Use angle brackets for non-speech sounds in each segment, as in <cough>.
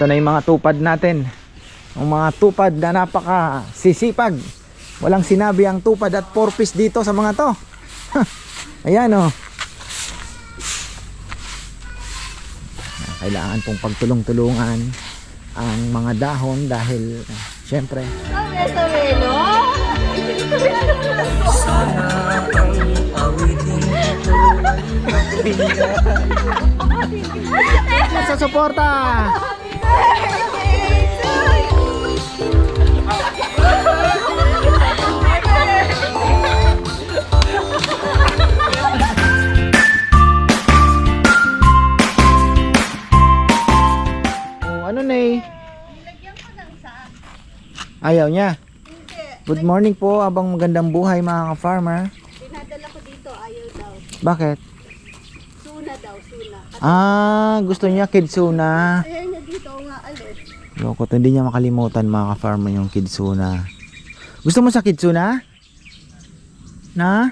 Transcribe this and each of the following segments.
Ito na yung mga tupad natin. Ang mga tupad na napaka sisipag. Walang sinabi ang tupad at porpoise dito sa mga to. <laughs> Ayan oh. Kailangan pong pagtulong-tulungan ang mga dahon dahil syempre Sabi sa melo. sa suporta. Oh, ano na eh? Ayaw niya. Good morning po, abang magandang buhay mga ka-farmer. Dinadala ko dito, ayaw daw. Bakit? Suna daw, suna. Ah, gusto niya kidsuna. Nga to, hindi niya makalimutan mga ka-farmer yung kidsuna. Gusto mo sa kidsuna? Na?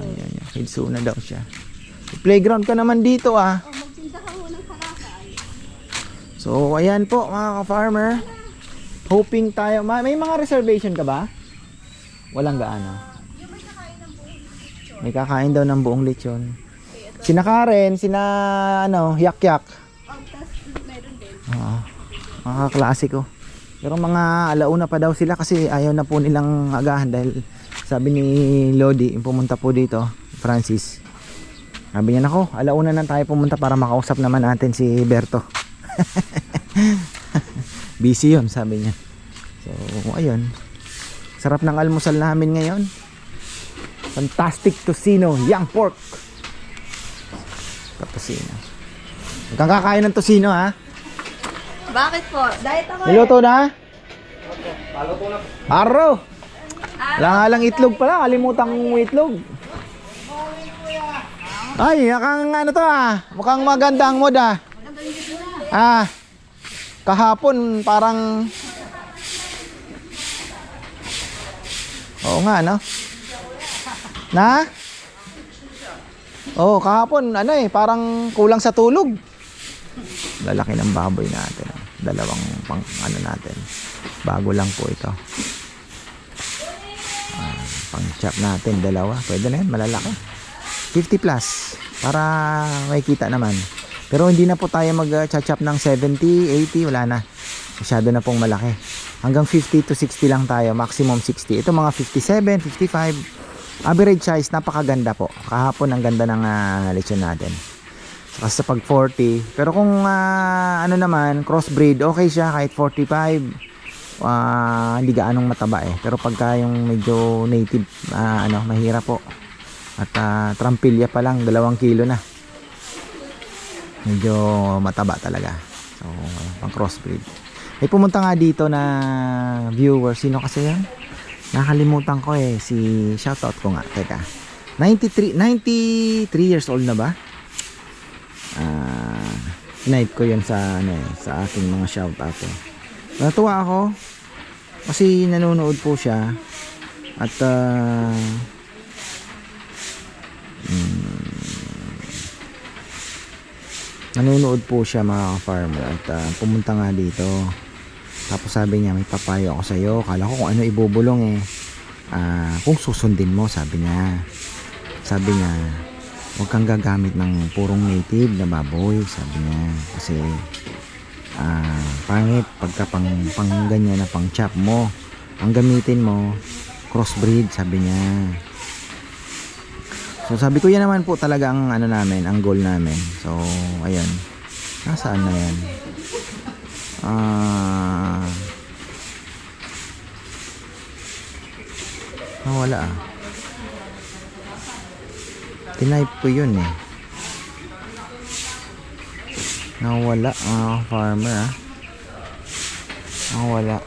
Ayan, yung kidsuna daw siya. Playground ka naman dito ah. O, magtinda ka muna ng kalakal. So, ayan po mga ka-farmer. Hoping tayo. Ma- may mga reservation ka ba? Walang gaano. May kakain daw ng buong lechon. Sina Karen, sina ano, yak-yak. Oo. Mga klasiko. Pero mga alauna pa daw sila kasi ayaw na po nilang agahan dahil sabi ni Lodi, pumunta po dito, Francis. Sabi niya, nako, alauna na tayo pumunta para makausap naman natin si Berto. <laughs> Busy yun, sabi niya. So, ayun. Sarap ng almusal namin ngayon. Fantastic tocino, young pork. Tocino. Huwag kang kakain ng tocino ha. Bakit po? Diet ako Niluto na? Paluto na. Araw. Wala nga lang itlog pala. Kalimutan kong itlog. Ay, akang ano to ah. Mukhang maganda ang mood ah. Ah. Kahapon parang Oo nga no. Na? Oo, kahapon ano eh, parang kulang sa tulog. Lalaki ng baboy natin. Ah. Dalawang pang ano natin. Bago lang po ito. Ah, pang chop natin dalawa. Pwede na yan, malalaki. 50 plus para may kita naman. Pero hindi na po tayo mag-chop ng 70, 80, wala na. Masyado na pong malaki. Hanggang 50 to 60 lang tayo, maximum 60. Ito mga 57, 55. Average size, napakaganda po. Kahapon ang ganda ng uh, lechon natin. Sa pag 40. Pero kung ah, ano naman, crossbreed, okay siya kahit 45. Ah, hindi gaanong mataba eh. Pero pagka yung medyo native, ah, ano, mahirap po. At ah, trampilya pa lang, dalawang kilo na. Medyo mataba talaga. So, pang crossbreed. May pumunta nga dito na viewer. Sino kasi yan? Nakalimutan ko eh. Si, shoutout ko nga. Teka. 93, 93 years old na ba? Ah, night ko yun sa ano eh, sa aking mga shout out eh. Natuwa ako. Kasi nanonood po siya. At ah, mm, nanonood po siya mga farmer at ah, pumunta nga dito. Tapos sabi niya may papayo ako sa iyo kala ko kung ano ibubulong eh. Ah, kung susundin mo sabi niya. Sabi niya huwag kang gagamit ng purong native na baboy sabi niya. Kasi ah, pangit pagka pang, pang ganyan na pang chop mo. Ang gamitin mo crossbreed sabi niya. So sabi ko yan naman po talaga ang ano namin ang goal namin. So ayun nasaan na yan? Ah nawala ah Tinype ko yun eh. Nawala mga farmer ah. Nawala.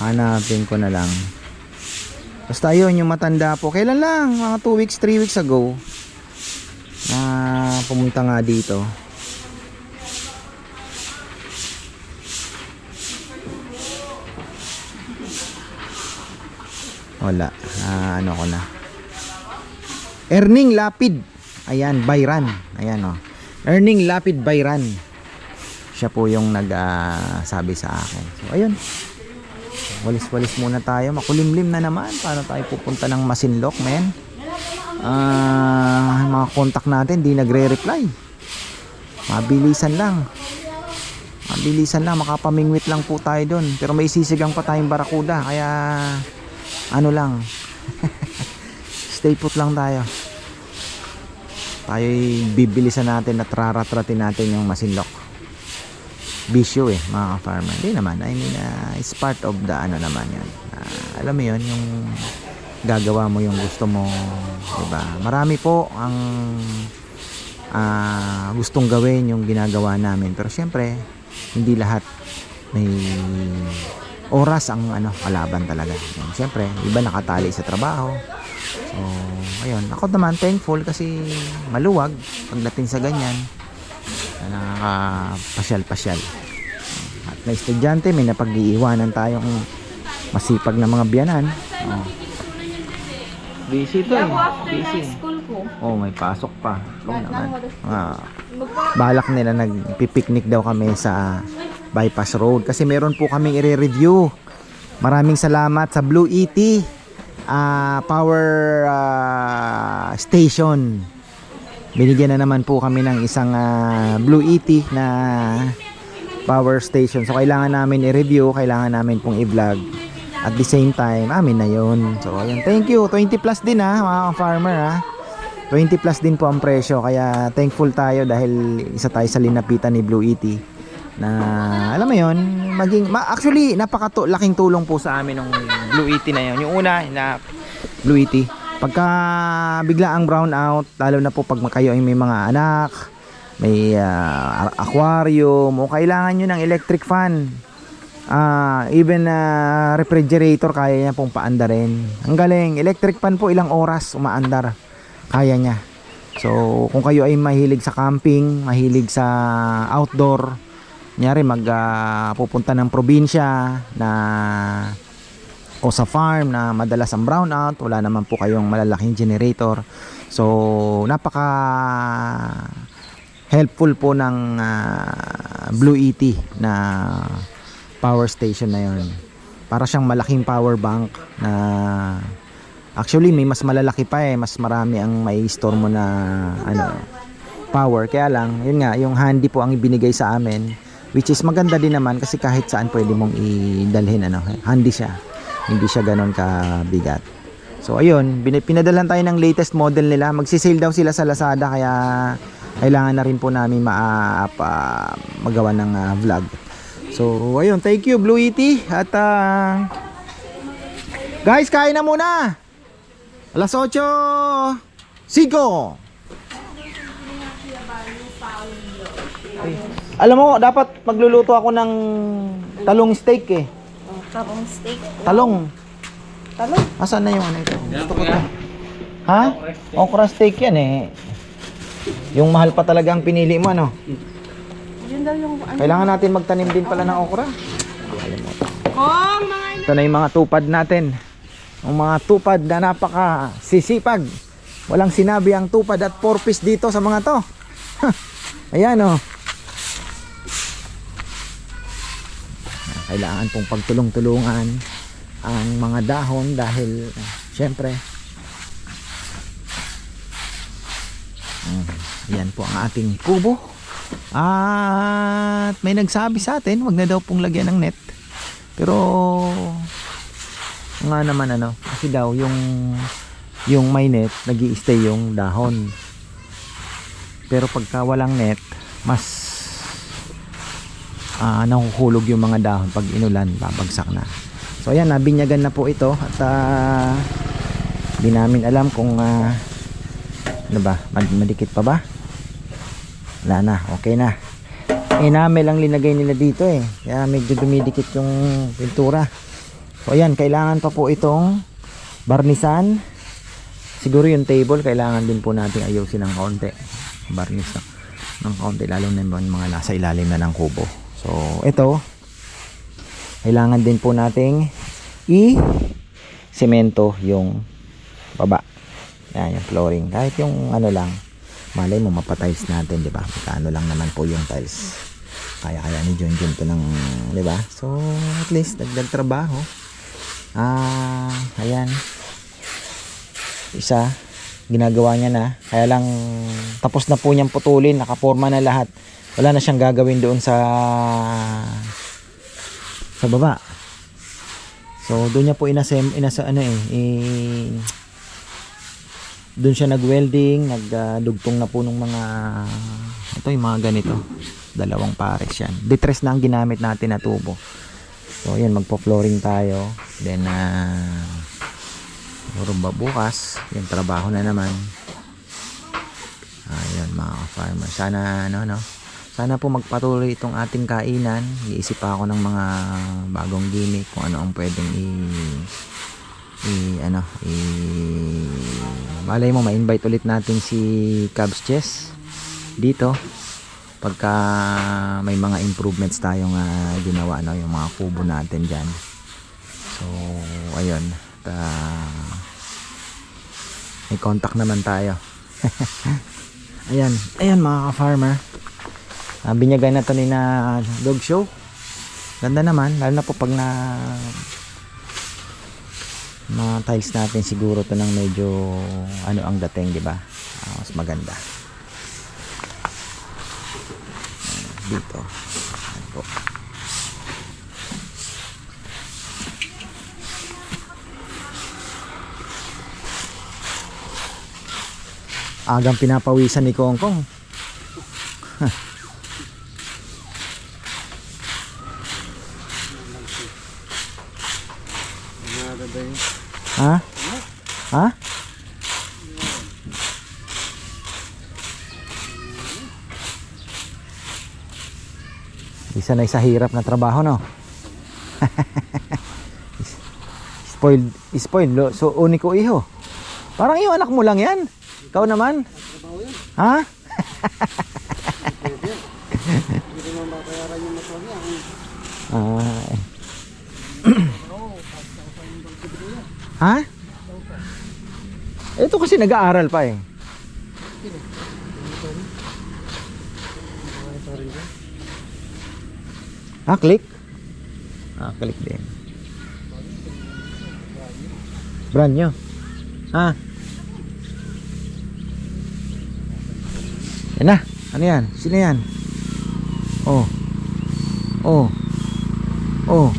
Hanapin ko na lang. Basta yun yung matanda po. Kailan lang? Mga 2 weeks, 3 weeks ago. Na pumunta nga dito. Wala. Ah, ano ko na. Erning Lapid. Ayan, Bayran. Ayan oh. Earning Lapid Bayran. Siya po yung nag-sabi sa akin. So, ayun. Walis-walis muna tayo. Makulimlim na naman. Paano tayo pupunta ng Masinloc, men? Ah, mga contact natin, di nagre-reply. Mabilisan lang. Mabilisan lang, makapamingwit lang po tayo doon. Pero may sisigang pa tayong barakuda, kaya ano lang. <laughs> Stay put lang tayo. Tayo bibilisan natin at raratratin natin yung masinlok. Bisyo eh, mga ka-farmer. Hindi naman, I mean, uh, it's part of the ano naman yan. Ah, alam mo yun, yung gagawa mo yung gusto mo, 'di ba? Marami po ang ah, gustong gawin yung ginagawa namin. Pero syempre, hindi lahat may oras ang ano kalaban talaga. Yan, Syempre, iba nakatali sa trabaho. So, ayun. Ako naman thankful kasi maluwag pagdating sa ganyan. Na Nakakapasyal-pasyal. At may estudyante, may napag-iiwanan tayong masipag na mga biyanan. Oh. Busy to eh. Busy. School ko. Oh, may pasok pa. Ikaw naman. Ah, balak nila nagpipiknik daw kami sa bypass road kasi meron po kaming i-review. Maraming salamat sa Blue ET ah, power ah, station. Binigyan na naman po kami ng isang ah, Blue ET na power station. So kailangan namin i-review, kailangan namin pong i-vlog. At the same time, amin na yun. So ayun, thank you. 20 plus din ha, mga farmer ha. 20 plus din po ang presyo kaya thankful tayo dahil isa tayo sa linapitan ni Blue ET na alam mo yon maging ma, actually napaka laking tulong po sa amin ng Blue ET na yon yung una na Blue ET pagka bigla ang brown out lalo na po pag kayo ay may mga anak may ah, aquarium o kailangan nyo ng electric fan Ah, even na refrigerator kaya niya pong paandarin. Ang galing, electric fan po ilang oras umaandar. Kaya niya. So, kung kayo ay mahilig sa camping, mahilig sa outdoor, nyari mag pupunta ng probinsya na o sa farm na madalas ang brownout, wala naman po kayong malalaking generator. So, napaka helpful po ng ah, Blue ET na power station na yon. Para siyang malaking power bank na actually may mas malalaki pa eh, mas marami ang may store mo na ano power. Kaya lang, yun nga, yung handy po ang ibinigay sa amin which is maganda din naman kasi kahit saan pwede mong idalhin ano, handy siya. Hindi siya ganon kabigat. So ayun, pinadalan tayo ng latest model nila. Magsisale daw sila sa Lazada kaya kailangan na rin po namin ma pa- magawa ng ah, vlog. So ayun, thank you Blue ET at ah, guys, kain na muna. Alas 8. Sigo. Alam mo, dapat magluluto ako ng talong steak eh. Tapong steak. Talong. Talong. Asan na yung ano ito? Gusto ko to. Ha? Okra steak yan eh. Yung mahal pa talaga ang pinili mo ano? Yun daw yung ano. Kailangan natin magtanim din pala ng okra. Kong mga Ito na yung mga tupad natin. Ang mga tupad na napaka sisipag. Walang sinabi ang tupad at porpis dito sa mga to. <laughs> Ayan oh. Kailangan pong pagtulong-tulungan ang mga dahon dahil syempre mm, yan po ang ating kubo at may nagsabi sa atin wag na daw pong lagyan ng net pero nga naman ano, kasi daw yung yung may net, nag stay yung dahon. Pero pagka walang net, mas ah nahuhulog yung mga dahon pag inulan, babagsak na. So ayan, nabinyagan na po ito at di namin alam kung ah, ano ba, mad- madikit pa ba? Wala na, okay na. Enamel ang linagay nila dito eh. Kaya medyo dumidikit yung pintura. So ayan, kailangan pa po itong barnisan. Siguro yung table, kailangan din po natin ayusin ng kaunti. Barnis na ng kaunti, lalo na yung mga nasa ilalim na ng kubo. So ito, kailangan din po nating i semento yung baba. Yan, yung flooring. Kahit yung ano lang, malay mo mapatiles natin di ba? Magkano lang naman po yung tiles. Kaya kaya ni John John to ng di ba? So at least dagdag trabaho. Ah ayan. Isa ginagawa niya na. Kaya lang tapos na po niyang putulin. Nakaporma na lahat wala na siyang gagawin doon sa sa baba so doon niya po inasem inasa ano eh, eh doon siya nag-welding, nagdugtong na po ng mga ito yung mga ganito. Dalawang pares yan. Detres na ang ginamit natin na tubo. So yan magpo-flooring tayo. Then uh, ba bukas, yung trabaho na naman. Ayun mga farmer Sana ano no. Sana po magpatuloy itong ating kainan. Iisip pa ako ng mga bagong gimmick kung ano ang pwedeng i i ano i malay mo ma-invite ulit natin si Cubs Chess dito pagka may mga improvements tayong ah, ginawa no yung mga kubo natin diyan so ayun at, ah, may contact naman tayo. <laughs> Ayan. Ayan mga ka-farmer uh, binyagan na to na dog show. Ganda naman lalo na po pag na mga tiles natin siguro to ng medyo ano ang dating di ba? Ah, mas maganda. Ayan, dito. Ayan po. agang pinapawisan ni Kongkong <laughs> ha? Ha? Isa na sa hirap na trabaho no? <laughs> Spoiled spoiled lo so uniko iho. Parang iyo anak mo lang yan. Ikaw naman. Ha Ah. ha? Ito kasi nag-aaral pa eh. Ah, click? Ah, click din. Brand nyo? Ha? Yan na. Ano yan? Sino yan? Oh. Oh. Oh.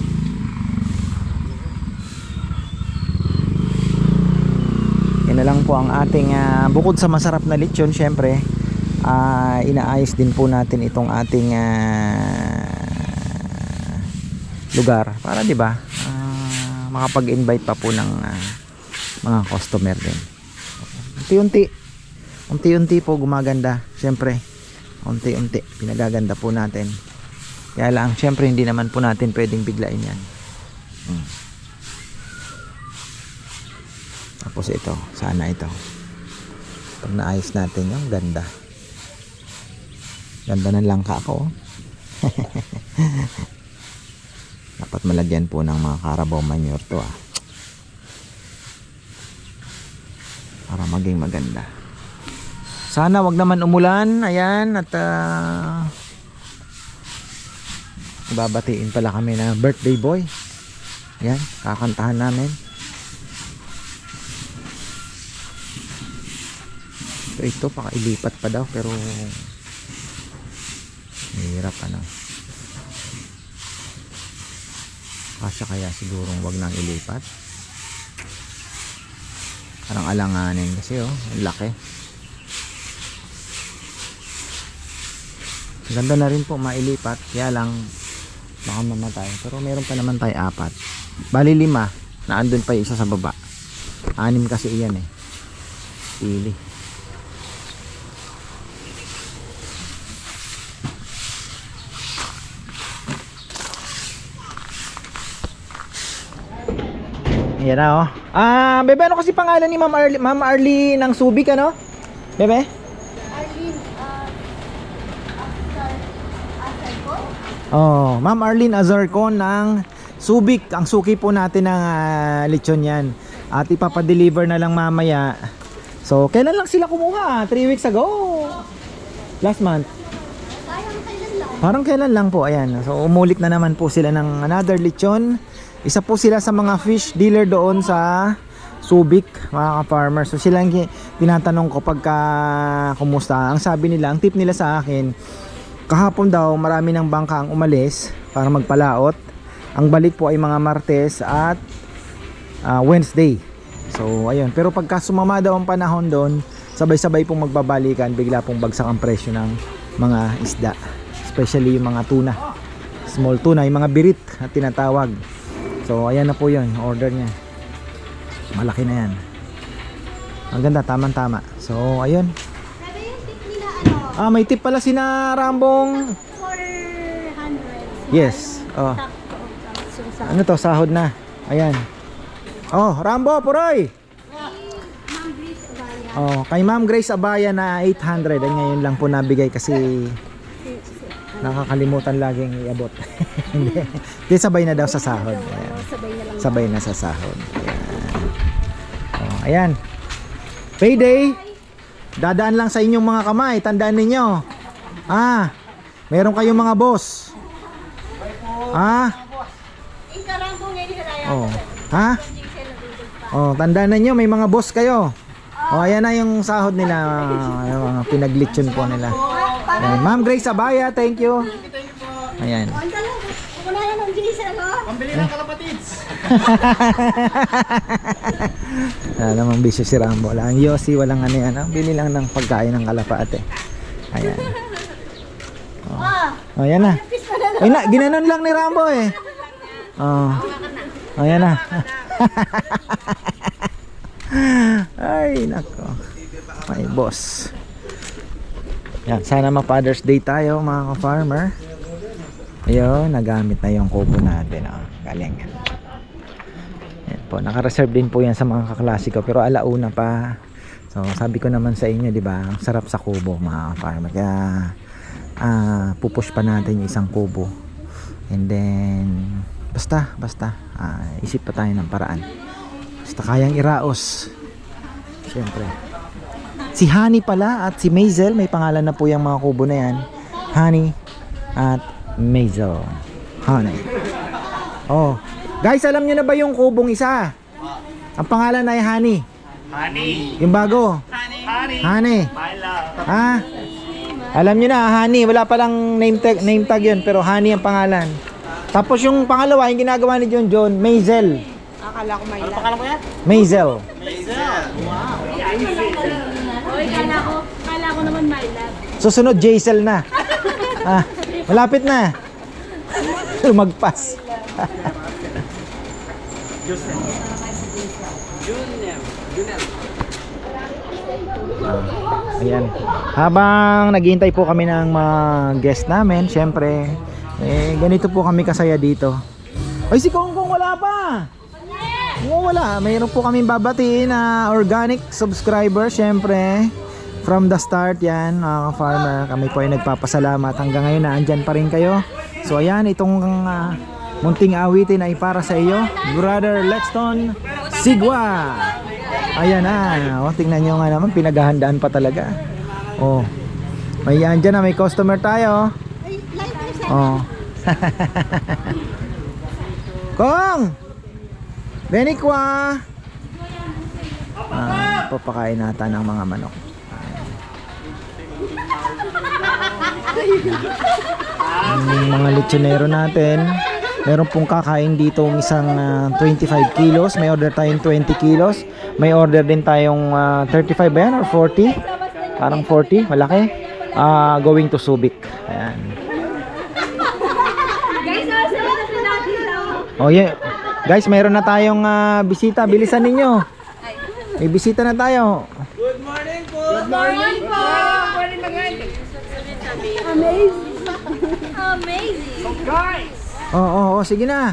Yan na lang po ang ating ah, bukod sa masarap na lechon syempre ah, inaayos din po natin itong ating ah, lugar para 'di ba ah, makapag-invite pa po ng ah, mga customer din. Unti-unti unti-unti po gumaganda syempre unti-unti pinagaganda po natin kaya lang syempre hindi naman po natin pwedeng biglain yan hmm. Tapos ito sana ito. Pag naayos natin yung ganda. Ganda ng langka ko oh. <laughs> dapat malagyan po ng mga carabao manure to ah. Para maging maganda. Sana wag naman umulan ayan at ah, babatiin pala kami na birthday boy. Ayan kakantahan namin ito ito pakailipat pa daw pero mahirap ano. Kasya kaya sigurong wag nang ilipat? Parang alanganin kasi oh ang laki. Ganda na rin po mailipat kaya lang baka mamatay. Pero meron pa naman tayo apat. Bali lima na andun pa yung isa sa baba. Anim kasi iyan eh. Pili Yan na oh. Ah, bebe ano kasi pangalan ni Ma'am Arlie, Ma'am Arlie ng Subic ano? Bebe? Arlene, uh, ko? Oh, Ma'am Arlene Azarcon ng Subic. Ang suki po natin ng ah, lechon yan. At ipapadeliver na lang mamaya So, kailan lang sila kumuha? 3 weeks ago? Last month? Parang kailan lang po, ayan. So, umulit na naman po sila ng another lechon. Isa po sila sa mga fish dealer doon sa Subic, mga ka-farmer. So, sila ang tinatanong ko pagka kumusta. Ang sabi nila, ang tip nila sa akin, kahapon daw marami ng bangka ang umalis para magpalaot. Ang balik po ay mga Martes at ah, Wednesday. So, ayun. Pero pagka sumama daw ang panahon doon, sabay-sabay pong magbabalikan, bigla pong bagsak ang presyo ng mga isda. Especially yung mga tuna. Small tuna, yung mga birit at tinatawag. So, ayan na po yun. Order niya. Malaki na yan. Ang ganda, tamang-tama. So, ayun. Nila ano, Ah, may tip pala si na Rambong. 400. Yes. Oh. Ano to, sahod na. Ayan. Oh, Rambo, Puroy! Oh, kay Ma'am Grace Abaya na 800. Ay ngayon lang po nabigay kasi nakakalimutan laging iabot. <laughs> Hindi. Hindi sabay na daw sa sahod. Sabay na na sa sahod. Ayan. Oh, ayan. Payday. Dadaan lang sa inyong mga kamay. Tandaan ninyo. Ah, meron kayong mga boss. Ah, oh. Ha? Oh, tandaan ninyo may mga boss kayo. Oh, ayan na yung sahod nila. Yung mga pinaglitsyon po nila. Ayan. Ma'am Grace Abaya, thank you. Ayan. Ang dalawa. Wala yan ang Jason, oh. <laughs> Ah, namang bisyo si Rambo. Wala ang Yossi, walang ano yan. Ang bili lang ng pagkain ng kalapate. Ayan. Ah, Oh, ayan na. Ay na, ginanon lang ni Rambo eh. Oh. Oh, ayan na. <laughs> Ay, nako. May boss. Yan, sana ma Father's Day tayo mga ka-farmer. Ayun, nagamit na yung kubo natin. Oh. Galing. Po, naka-reserve din po yan sa mga kaklase ko pero alauna pa. So, sabi ko naman sa inyo, 'di ba? Ang sarap sa kubo, mga farmer. Kaya ah pupush pa natin yung isang kubo. And then basta, basta ah, isip pa tayo ng paraan. Basta kayang iraos. Siyempre. Si Honey pala at si Maisel, may pangalan na po yung mga kubo na yan. Honey at Maisel. Honey. Oh. Guys, alam nyo na ba yung kubong isa? Ang pangalan ay Honey. Honey, Yung bago. honey, Honey. my love. Ha? Alam nyo na, Honey. Wala palang name tag, name tag yun, pero Honey ang pangalan. Tapos yung pangalawa, yung ginagawa ni John John, Maisel. akala ko may Ano pangalan mo yan? Maisel. Oy, kala ko, kala ko naman my love. Susunod, Jaisel na. <laughs> ah, malapit na. <laughs> Lumagpas. Ah, ayan. Habang naghihintay po kami ng mga guest namin, syempre, eh, ganito po kami kasaya dito. Ay, si Kong Kong wala pa! Oo, wala. Mayroon po kami babatiin na organic subscriber, syempre. From the start yan, mga farmer. Kami po ay nagpapasalamat. Hanggang ngayon na andyan pa rin kayo. So ayan, itong ah, munting awitin ay para sa iyo. Brother Lexton Sigwa. Ayan na. O, tingnan nyo nga naman, pinaghahandaan pa talaga. Oh. May andyan na, may customer tayo. Oh. <laughs> Kong! Benikwa! Ah, papakain nata ng mga manok. Yung mga lechonero natin. Meron pong kakain dito isang ah, 25 kilos. May order tayong 20 kilos. May order din tayong ah, 35 ba yan or 40? Parang 40, malaki. Ah, going to Subic. Ayan. Guys, lang. Oh yeah. Guys, mayroon na tayong ah, bisita. Bilisan ninyo. May bisita na tayo. Good morning po! Amazing! Amazing! Oo, oh, oh, oh, sige na.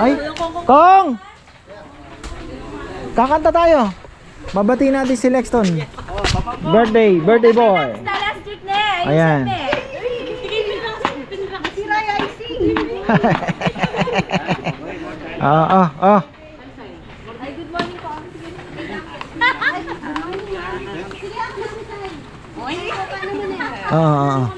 Ay, Kong! Kakanta tayo. Babati natin si Lexton. Birthday, birthday boy. Last na. Ayan. Si Raya Ising. Ah, ah, ah. Ah, ah, ah.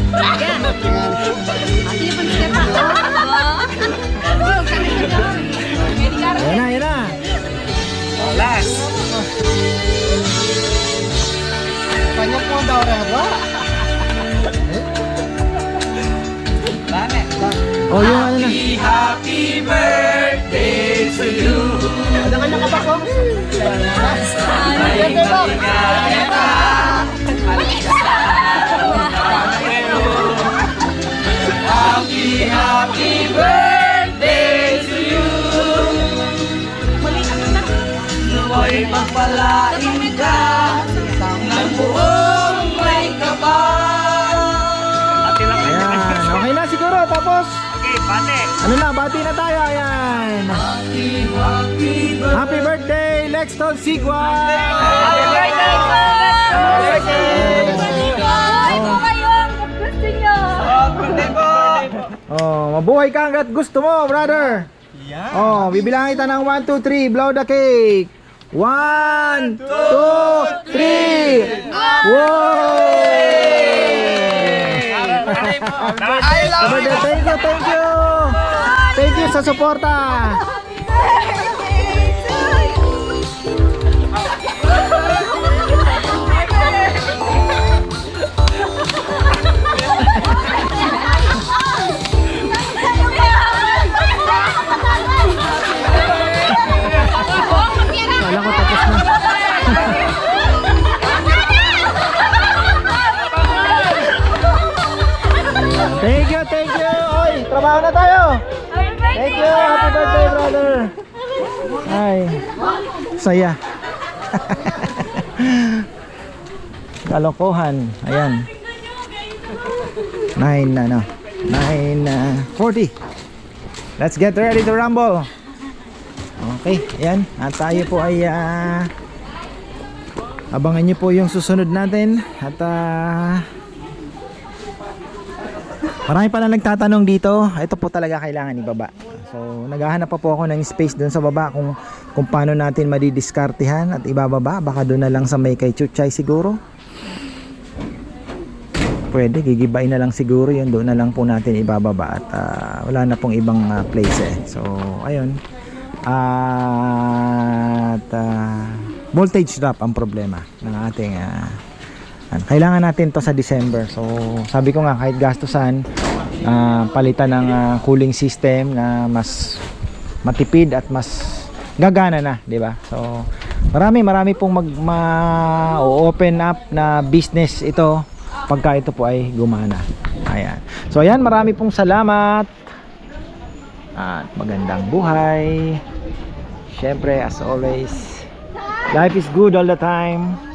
Yan. Ate, yung pag-step up. Yan na, yan na. Last. Oh, yung ano na. Happy birthday to you. Happy, Pagpalain ka ng buong may kapal. Ayan, okay na siguro. Tapos, Okay, bate. ano na, bati na tayo. Ayan. Happy birthday, Lexton Sigwa! Happy birthday! Happy birthday po! Ay, po kayo ang gusto nyo. Birthday. Oh, mabuhay ka hanggat gusto mo, brother. Yeah. Oh, bibilangin kita ng 1, 2, 3. Blow the cake. 1, 2, 3. Wow! I love. Thank you, thank you. Thank you sa suporta. Saya. Kalokohan. Ayan. 9 na no. 9 uh, 40. Let's get ready to rumble. Okay, ayan. At tayo po ay ah, abangan niyo po yung susunod natin at ah, Marami pa na nagtatanong dito. Ito po talaga kailangan ibaba. So, naghahanap pa po ako ng space doon sa baba kung kung paano natin madidiskartehan at ibababa. Baka doon na lang sa may kay Chuchay siguro. Pwede, gigibain na lang siguro yun. Doon na lang po natin ibababa at ah, wala na pong ibang ah, place eh. So, ayun. at ah, voltage drop ang problema ng ating Yan. Kailangan natin to sa December. So, sabi ko nga kahit gastusan, ah, palitan ng ah, cooling system na mas matipid at mas gagana na, 'di ba? So, marami marami pong mag ma-open up na business ito pagka ito po ay gumana. Ayan. So, ayan, marami pong salamat. At magandang buhay. Syempre, as always, life is good all the time.